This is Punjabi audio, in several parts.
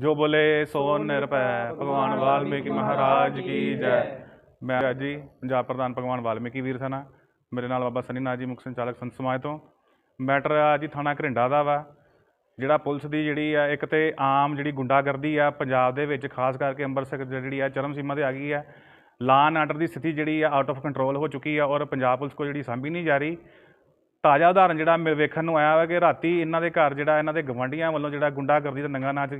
ਜੋ ਬੋਲੇ ਸੋ ਨਿਰਭੈ, ਭਗਵਾਨ ਵਾਲਮੀਕੀ ਮਹਾਰਾਜ ਕੀ ਜੈ। ਮੈਂ ਜੀ ਪੰਜਾਬ ਪ੍ਰਧਾਨ ਭਗਵਾਨ ਵਾਲਮੀਕੀ ਵੀਰ ਸਨਾ, ਮੇਰੇ ਨਾਲ ਬਾਬਾ ਸਨੀ ਨਾਥ ਜੀ, ਮੁੱਖ ਸੰਚਾਲਕ ਸੰਤ ਸਮਾਜ ਤੋਂ। ਮੈਟਰ ਆ ਜੀ ਥਾਣਾ ਘਰਿੰਡਾ ਦਾ ਵਾ, ਜਿਹੜਾ ਪੁਲਿਸ ਦੀ ਜਿਹੜੀ ਆ, ਇੱਕ ਤੇ ਆਮ ਜਿਹੜੀ ਗੁੰਡਾਗਰਦੀ ਆ ਪੰਜਾਬ ਦੇ ਵਿੱਚ, ਖਾਸ ਕਰਕੇ ਅੰਮ੍ਰਿਤਸਰ ਜਿਹੜੀ ਆ ਚਰਮ ਸੀਮਾ ਤੇ ਆ ਗਈ ਆ। ਲਾਅ ਐਂਡ ਆਰਡਰ ਦੀ ਸਥਿਤੀ ਜਿਹੜੀ ਆ ਆਊਟ ਆਫ ਕੰਟਰੋਲ ਹੋ ਚੁੱਕੀ ਆ ਔਰ ਪੰਜਾਬ ਪੁਲਿਸ ਕੋਲ ਜਿਹੜੀ ਸਾਂਭੀ ਨਹੀਂ ਜਾ ਰਹੀ। ਤਾਜ਼ਾ ਉਦਾਹਰਨ ਜਿਹੜਾ ਮੇ- ਵੇਖਣ ਨੂੰ ਆਇਆ ਵਾ ਕਿ ਰਾਤੀ ਇਹਨਾਂ ਦੇ ਘਰ ਜਿਹੜਾ ਇਹਨਾਂ ਦੇ ਗਵੰਡੀਆਂ ਵੱਲੋਂ ਜਿਹੜਾ ਗੁੰਡਾਗਰਦੀ ਦਾ ਨੰਗਾ ਨਾਚ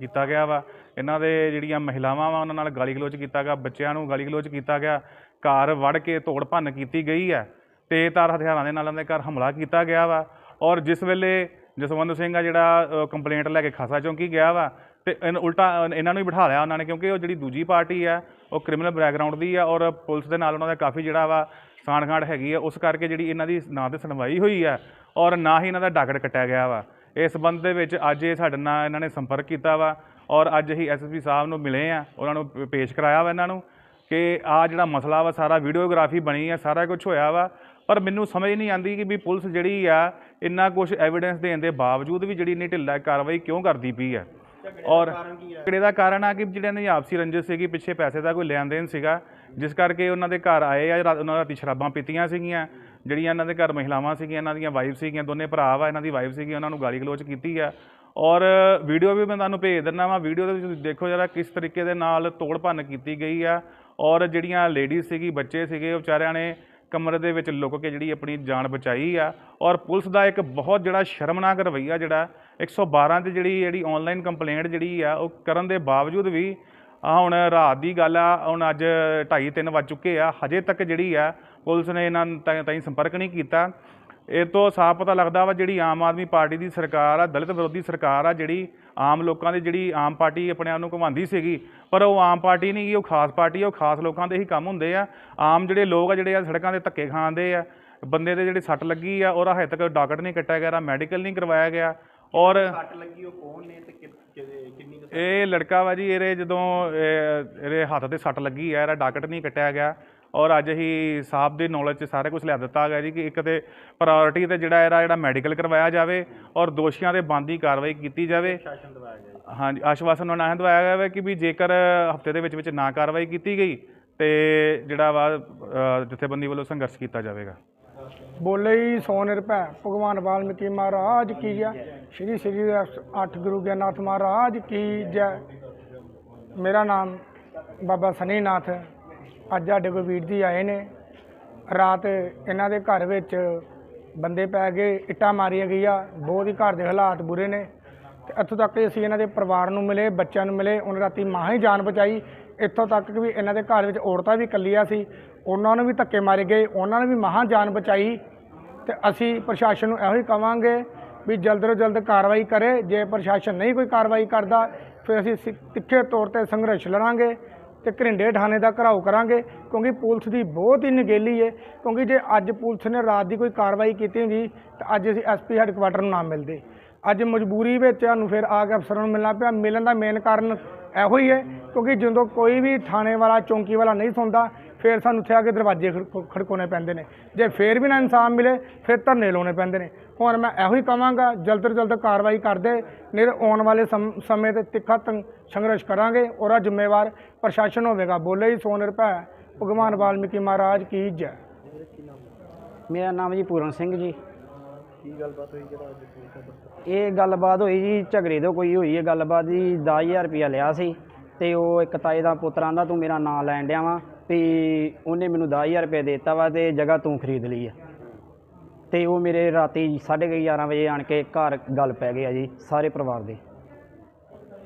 ਕੀਤਾ ਗਿਆ ਵਾ। ਇਹਨਾਂ ਦੇ ਜਿਹੜੀਆਂ ਮਹਿਲਾਵਾਂ ਵਾ, ਉਹਨਾਂ ਨਾਲ ਗਾਲੀ ਗਲੋਚ ਕੀਤਾ ਗਿਆ, ਬੱਚਿਆਂ ਨੂੰ ਗਾਲੀ ਗਲੋਚ ਕੀਤਾ ਗਿਆ। ਘਰ ਵੜ ਕੇ ਤੋੜ ਭੰਨ ਕੀਤੀ ਗਈ ਹੈ ਤੇਜ਼ਧਾਰ ਹਥਿਆਰਾਂ ਦੇ ਨਾਲ ਇਹਨਾਂ ਦੇ ਘਰ ਹਮਲਾ ਕੀਤਾ ਗਿਆ ਵਾ। ਔਰ ਜਿਸ ਵੇਲੇ ਜਸਵੰਤ ਸਿੰਘ ਆ ਜਿਹੜਾ ਕੰਪਲੇਂਟ ਲੈ ਕੇ ਖਾਸਾ ਚੌਂਕੀ ਗਿਆ ਵਾ ਤੇ ਇਹਨ- ਉਲਟਾ ਇਹਨਾਂ ਨੂੰ ਹੀ ਬਿਠਾ ਲਿਆ ਉਹਨਾਂ ਨੇ ਕਿਉਂਕਿ ਉਹ ਜਿਹੜੀ ਦੂਜੀ ਪਾਰਟੀ ਆ ਉਹ ਕ੍ਰਿਮੀਨਲ ਬੈਕਗ੍ਰਾਉਂਡ ਦੀ ਆ ਔਰ ਪੁਲਿਸ ਦੇ ਨਾਲ ਉਹਨਾਂ ਦਾ ਕਾਫੀ ਜਿਹੜਾ ਵਾ ਸਾਂਠ-ਗਾਂਠ ਹੈਗੀ ਆ, ਉਸ ਕਰਕੇ ਜਿਹੜੀ ਇਹਨਾਂ ਦੀ ਨਾਂ ਤੇ ਸੁਣਵਾਈ ਹੋਈ ਆ ਔਰ ਨਾ ਹੀ ਇਹਨਾਂ ਦਾ ਡਾਕਟ ਕੱਟਿਆ ਗਿਆ ਵਾ। ਇਸ ਸੰਬੰਧ ਦੇ ਵਿੱਚ ਅੱਜ ਇਹ ਸਾਡੇ ਨਾਲ ਇਹਨਾਂ ਨੇ ਸੰਪਰਕ ਕੀਤਾ ਵਾ ਔਰ ਅੱਜ ਹੀ ਐਸਐਸਪੀ ਸਾਹਿਬ ਨੂੰ ਮਿਲੇ ਆ, ਉਹਨਾਂ ਨੂੰ ਪੇਸ਼ ਕਰਾਇਆ ਵਾ ਇਹਨਾਂ ਨੂੰ ਕਿ ਆ ਜਿਹੜਾ ਮਸਲਾ ਵਾ, ਸਾਰਾ ਵੀਡੀਓਗ੍ਰਾਫੀ ਬਣੀ ਆ, ਸਾਰਾ ਕੁਝ ਹੋਇਆ ਵਾ। ਪਰ ਮੈਨੂੰ ਸਮਝ ਨਹੀਂ ਆਂਦੀ ਕਿ ਵੀ ਪੁਲਿਸ ਜਿਹੜੀ ਆ, ਇੰਨਾ ਕੁਝ ਐਵੀਡੈਂਸ ਦੇਣ ਦੇ ਬਾਵਜੂਦ ਵੀ ਜਿਹੜੀ ਇੰਨੀ ਢਿੱਲਾ ਕਾਰਵਾਈ ਕਿਉਂ ਕਰਦੀ ਪਈ ਆ। ਔਰ ਝਗੜੇ ਦਾ ਕਾਰਨ ਆ ਕਿ ਜਿਹੜਿਆਂ ਦੀ ਆਪਸੀ ਰੰਜਿਸ਼ ਸੀਗੀ, ਪਿੱਛੇ ਪੈਸੇ ਦਾ ਕੋਈ ਲੈਣ ਦੇਣ ਸੀਗਾ, ਜਿਸ ਕਰਕੇ ਉਹਨਾਂ ਦੇ ਘਰ ਆਏ ਆ, ਰਾਤ- ਉਹਨਾਂ ਰਾਤੀ ਸ਼ਰਾਬਾਂ ਪੀਤੀਆਂ ਸੀਗੀਆਂ, ਜਿਹੜੀਆਂ ਇਹਨਾਂ ਦੇ ਘਰ ਮਹਿਲਾਵਾਂ ਸੀਗੀਆਂ, ਇਹਨਾਂ ਦੀਆਂ ਵਾਈਫ ਸੀਗੀਆਂ, ਦੋਨੇ ਭਰਾ ਵਾ, ਇਹਨਾਂ ਦੀ ਵਾਈਫ ਸੀਗੀ, ਉਹਨਾਂ ਨੂੰ ਗਾਲੀ ਗਲੋਚ ਕੀਤੀ ਆ। ਔਰ ਵੀਡੀਓ ਵੀ ਮੈਂ ਤੁਹਾਨੂੰ ਭੇਜ ਦਿੰਦਾ ਵਾਂ ਵੀਡੀਓ ਦੇ ਵਿੱਚ ਤੁਸੀਂ ਦੇਖੋ ਜਰਾ ਕਿਸ ਤਰੀਕੇ ਦੇ ਨਾਲ ਤੋੜ ਭੰਨ ਕੀਤੀ ਗਈ ਆ। ਔਰ ਜਿਹੜੀਆਂ ਲੇਡੀਜ਼ ਸੀਗੀ, ਬੱਚੇ ਸੀਗੇ, ਉਹ ਵਿਚਾਰਿਆਂ ਨੇ ਕਮਰੇ ਦੇ ਵਿੱਚ ਲੁਕ ਕੇ ਜਿਹੜੀ ਆਪਣੀ ਜਾਨ ਬਚਾਈ ਆ। ਔਰ ਪੁਲਿਸ ਦਾ ਇੱਕ ਬਹੁਤ ਜਿਹੜਾ ਸ਼ਰਮਨਾਕ ਰਵੱਈਆ ਜਿਹੜਾ 112 ਤੇ ਜਿਹੜੀ ਜਿਹੜੀ ਆਨਲਾਈਨ ਕੰਪਲੇਂਟ ਜਿਹੜੀ ਆ, ਉਹ ਕਰਨ ਦੇ ਬਾਵਜੂਦ ਵੀ ਆ ਹੁਣ ਰਾਤ ਦੀ ਗੱਲ ਆ, ਹੁਣ ਅੱਜ 2:30 3 ਵੱਜ ਚੁੱਕੇ ਆ। ਹਜੇ ਤੱਕ ਜਿਹੜੀ ਆ, ਪੁਲਿਸ ਨੇ ਇਹਨਾਂ ਤਾਈਂ ਤਾਈਂ ਸੰਪਰਕ ਨਹੀਂ ਕੀਤਾ। ਇਹ ਤੋਂ ਸਾਫ਼ ਪਤਾ ਲੱਗਦਾ ਵਾ ਜਿਹੜੀ ਆਮ ਆਦਮੀ ਪਾਰਟੀ ਦੀ ਸਰਕਾਰ ਆ ਦਲਿਤ ਵਿਰੋਧੀ ਸਰਕਾਰ ਆ ਜਿਹੜੀ ਆਮ ਲੋਕਾਂ ਦੀ ਜਿਹੜੀ ਆਮ ਪਾਰਟੀ ਆਪਣੇ ਆਪ ਨੂੰ ਘੁਮਾਉਂਦੀ ਸੀਗੀ ਪਰ ਉਹ ਆਮ ਪਾਰਟੀ ਨਹੀਂ ਗੀ ਉਹ ਖਾਸ ਪਾਰਟੀ ਆ ਉਹ ਖਾਸ ਲੋਕਾਂ ਦੇ ਹੀ ਕੰਮ ਹੁੰਦੇ ਆ। ਆਮ ਜਿਹੜੇ ਲੋਕ ਆ ਜਿਹੜੇ ਆ ਸੜਕਾਂ ਦੇ ਧੱਕੇ ਖਾਂਦੇ ਆ ਬੰਦੇ ਦੇ ਜਿਹੜੇ ਸੱਟ ਲੱਗੀ ਆ ਉਹਦਾ ਹਜੇ ਤੱਕ ਡਾਕਟਰ ਨਹੀਂ ਕੱਟਿਆ ਗਿਆ ਮੈਡੀਕਲ ਨਹੀਂ ਕਰਵਾਇਆ ਗਿਆ ਔਰ ਸੱਟ ਲੱਗੀ ਉਹ ਕੌਣ ਨੇ ਤੇ ਕਿੰਨੀ ਇਹ ਲੜਕਾ ਵਾ ਜੀ ਇਹਦੇ ਜਦੋਂ ਇਹ- ਇਹਦੇ ਹੱਥ ਤੇ ਸੱਟ ਲੱਗੀ ਆ ਇਹਦਾ ਡਾਕਟ ਨਹੀਂ ਕੱਟਿਆ ਗਿਆ। ਔਰ ਅੱਜ ਹੀ ਸਾਹਿਬ ਦੀ ਨੌਲੇਜ 'ਚ ਸਾਰਾ ਕੁਝ ਲਿਆ ਦਿੱਤਾ ਗਿਆ ਜੀ ਕਿ ਇੱਕ ਤੇ ਪ੍ਰਾਇੋਰਟੀ ਤੇ ਜਿਹੜਾ ਇਹਦਾ ਜਿਹੜਾ ਮੈਡੀਕਲ ਕਰਵਾਇਆ ਜਾਵੇ ਔਰ ਦੋਸ਼ੀਆਂ ਦੇ ਬੰਦੀ ਕਾਰਵਾਈ ਕੀਤੀ ਜਾਵੇ। ਹਾਂਜੀ ਆਸ਼ਵਾਸਨ ਉਹਨਾਂ ਨੇ ਦਵਾਇਆ ਗਿਆ ਵਾ ਕਿ ਵੀ ਜੇਕਰ ਹਫ਼ਤੇ ਦੇ ਵਿੱਚ ਵਿੱਚ ਨਾ ਕਾਰਵਾਈ ਕੀਤੀ ਗਈ ਤੇ ਜਿਹੜਾ ਵਾ ਜਥੇਬੰਦੀ ਵੱਲੋਂ ਸੰਘਰਸ਼ ਕੀਤਾ ਜਾਵੇਗਾ। ਬੋਲੇ ਹੀ ਸੋ ਨਿਰਭੈ ਭਗਵਾਨ ਵਾਲਮੀਕੀ ਮਹਾਰਾਜ ਕੀ ਜੈ। ਸ਼੍ਰੀ ਸ਼੍ਰੀ ਅੱਠ ਗੁਰੂ ਗਿਆਨਾਥ ਮਹਾਰਾਜ ਕੀ ਜੈ। ਮੇਰਾ ਨਾਮ ਬਾਬਾ ਸਨੀ ਨਾਥ ਅੱਜ ਸਾਡੇ ਕੋਲ ਵੀਰ ਜੀ ਆਏ ਨੇ। ਰਾਤ ਇਹਨਾਂ ਦੇ ਘਰ ਵਿੱਚ ਬੰਦੇ ਪੈ ਗਏ, ਇੱਟਾਂ ਮਾਰੀਆਂ ਗਈਆਂ, ਬਹੁਤ ਹੀ ਘਰ ਦੇ ਹਾਲਾਤ ਬੁਰੇ ਨੇ। ਤੇ ਇੱਥੋਂ ਤੱਕ ਕਿ ਅਸੀਂ ਇਹਨਾਂ ਦੇ ਪਰਿਵਾਰ ਨੂੰ ਮਿਲੇ, ਬੱਚਿਆਂ ਨੂੰ ਮਿਲੇ, ਉਹਨਾਂ ਰਾਤੀ ਮਾਂ ਹੀ ਜਾਨ ਬਚਾਈ। ਇੱਥੋਂ ਤੱਕ ਕਿ ਵੀ ਇਹਨਾਂ ਦੇ ਘਰ ਵਿੱਚ ਔਰਤਾਂ ਵੀ ਇਕੱਲੀਆਂ ਸੀ, ਉਹਨਾਂ ਨੂੰ ਵੀ ਧੱਕੇ ਮਾਰੇ ਗਏ, ਉਹਨਾਂ ਨੇ ਵੀ ਮਹਾਂ ਜਾਨ ਬਚਾਈ। ਤੇ ਅਸੀਂ ਪ੍ਰਸ਼ਾਸਨ ਨੂੰ ਇਹੋ ਹੀ ਕਵਾਂਗੇ ਵੀ ਜਲਦ ਤੋਂ ਜਲਦ ਕਾਰਵਾਈ ਕਰੇ। ਜੇ ਪ੍ਰਸ਼ਾਸਨ ਨਹੀਂ ਕੋਈ ਕਾਰਵਾਈ ਕਰਦਾ, ਫਿਰ ਅਸੀਂ ਸਿ- ਤਿੱਖੇ ਤੌਰ ਤੇ ਸੰਘਰਸ਼ ਲੜਾਂਗੇ। ਤੇ ਘਰਿੰਡੇ ਥਾਣੇ ਦਾ ਘਰਾਓ ਕਰਾਂਗੇ, ਕਿਉਂਕਿ ਪੁਲਿਸ ਦੀ ਬਹੁਤ ਹੀ ਨਿਗੇਲੀ ਹੈ ਕਿਉਂਕਿ ਜੇ ਅੱਜ ਪੁਲਿਸ ਨੇ ਰਾਤ ਦੀ ਕੋਈ ਕਾਰਵਾਈ ਕੀਤੀ ਹੁੰਦੀ, ਤਾਂ ਅੱਜ ਅਸੀਂ ਐਸਪੀ ਹੈੱਡਕੁਆਟਰ ਨੂੰ ਨਾ ਮਿਲਦੇ। ਅੱਜ ਮਜਬੂਰੀ ਵਿੱਚ ਸਾਨੂੰ ਫਿਰ ਆ ਕੇ ਅਫਸਰਾਂ ਨੂੰ ਮਿਲਣਾ ਪਿਆ, ਮਿਲਣ ਦਾ ਮੇਨ ਕਾਰਨ ਇਹੋ ਹੀ ਹੈ ਕਿਉਂਕਿ ਜਦੋਂ ਕੋਈ ਵੀ ਥਾਣੇ ਵਾਲਾ ਚੌਂਕੀ ਵਾਲਾ ਨਹੀਂ ਸੁਣਦਾ ਫਿਰ ਸਾਨੂੰ ਉੱਥੇ ਆ ਕੇ ਦਰਵਾਜ਼ੇ ਖੜਕੋ- ਖੜਕਾਉਣੇ ਪੈਂਦੇ ਨੇ। ਜੇ ਫਿਰ ਵੀ ਨਾ ਇਨਸਾਫ ਮਿਲੇ ਫਿਰ ਧਰਨੇ ਲਾਉਣੇ ਪੈਂਦੇ ਨੇ। ਹੁਣ ਮੈਂ ਇਹੋ ਹੀ ਕਵਾਂਗਾ ਜਲਦ ਤੋਂ ਜਲਦ ਕਾਰਵਾਈ ਕਰਦੇ ਨਹੀਂ ਤਾਂ ਆਉਣ ਵਾਲੇ ਸਮ- ਸਮੇਂ ਤੇ ਤਿੱਖਾ ਤੰ- ਸੰਘਰਸ਼ ਕਰਾਂਗੇ ਉਹਦਾ ਜ਼ਿੰਮੇਵਾਰ ਪ੍ਰਸ਼ਾਸਨ ਹੋਵੇਗਾ। ਬੋਲੇ ਹੀ ਸੋ ਨਿਰਭੈ ਭਗਵਾਨ ਵਾਲਮੀਕੀ ਮਹਾਰਾਜ ਕੀ ਜੈ। ਮੇਰਾ ਨਾਮ ਜੀ ਪੂਰਨ ਸਿੰਘ ਜੀ। ਕੀ ਗੱਲਬਾਤ ਹੋਈ ਜਿਹੜਾ ਅੱਜ ਪੁਲਿਸ ਦਾ ਦਫ਼ਤਰ ਇਹ ਗੱਲਬਾਤ ਹੋਈ ਜੀ ਝਗੜੇ ਤੋਂ ਕੋਈ ਹੋਈ ਹੈ ਗੱਲਬਾਤ ਜੀ 10000 ਰੁਪਇਆ ਲਿਆ ਸੀ ਤੇ ਉਹ ਇੱਕ ਤਾਏ ਦਾ ਪੁੱਤਰ ਆਂਦਾ ਤੂੰ ਮੇਰਾ ਨਾਂ ਲੈਣ ਡਿਆ ਵਾ। ਵੀ ਉਹਨੇ ਮੈਨੂੰ 10000 ਰੁਪਏ ਦਿੱਤਾ ਵਾ ਤੇ ਜਗ੍ਹਾ ਤੂੰ ਖਰੀਦ ਲਈ ਆ। ਤੇ ਉਹ ਮੇਰੇ ਰਾਤੀ 11:30 ਵਜੇ ਆਣ ਕੇ ਘਰ ਗੱਲ ਪੈ ਗਈ ਆ ਜੀ ਸਾਰੇ ਪਰਿਵਾਰ ਦੇ।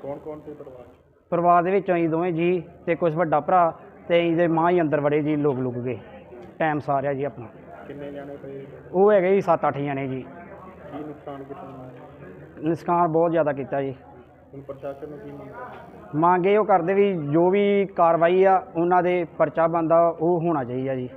ਕੌਣ ਕੌਣ ਤੇ ਪਰਿਵਾਰ ਪਰਿਵਾਰ ਦੇ ਵਿੱਚੋਂ ਅਸੀਂ ਦੋਵੇਂ ਜੀ ਤੇ ਕੁਝ ਵੱਡਾ ਭਰਾ ਤੇ ਇਹਦੇ ਮਾਂ ਹੀ ਅੰਦਰ ਵੜੇ ਜੀ ਲੋਕ ਲੁਕ ਗਏ ਟਾਈਮ ਸਾਰਿਆ ਜੀ ਆਪਣਾ। ਕਿੰਨੇ ਜਾਣੇ ਪਏ ਉਹ ਹੈਗੇ ਜੀ 7-8 ਜਣੇ ਜੀ। ਕੀ ਨੁਕਸਾਨ ਕੀਤਾ? ਨੁਕਸਾਨ ਬਹੁਤ ਜ਼ਿਆਦਾ ਕੀਤਾ ਜੀ। ਹੁਣ ਪ੍ਰਸ਼ਾਸਨ ਨੂੰ ਕੀ ਮੰਗ ਕਰਦੇ? ਮੰਗ ਇਹ ਉਹ ਕਰਦੇ ਵੀ ਜੋ ਵੀ ਕਾਰਵਾਈ ਆ, ਉਹਨਾਂ ਦੇ ਪਰਚਾ ਬੰਦਾ ਉਹ ਹੋਣਾ ਚਾਹੀਦਾ ਜੀ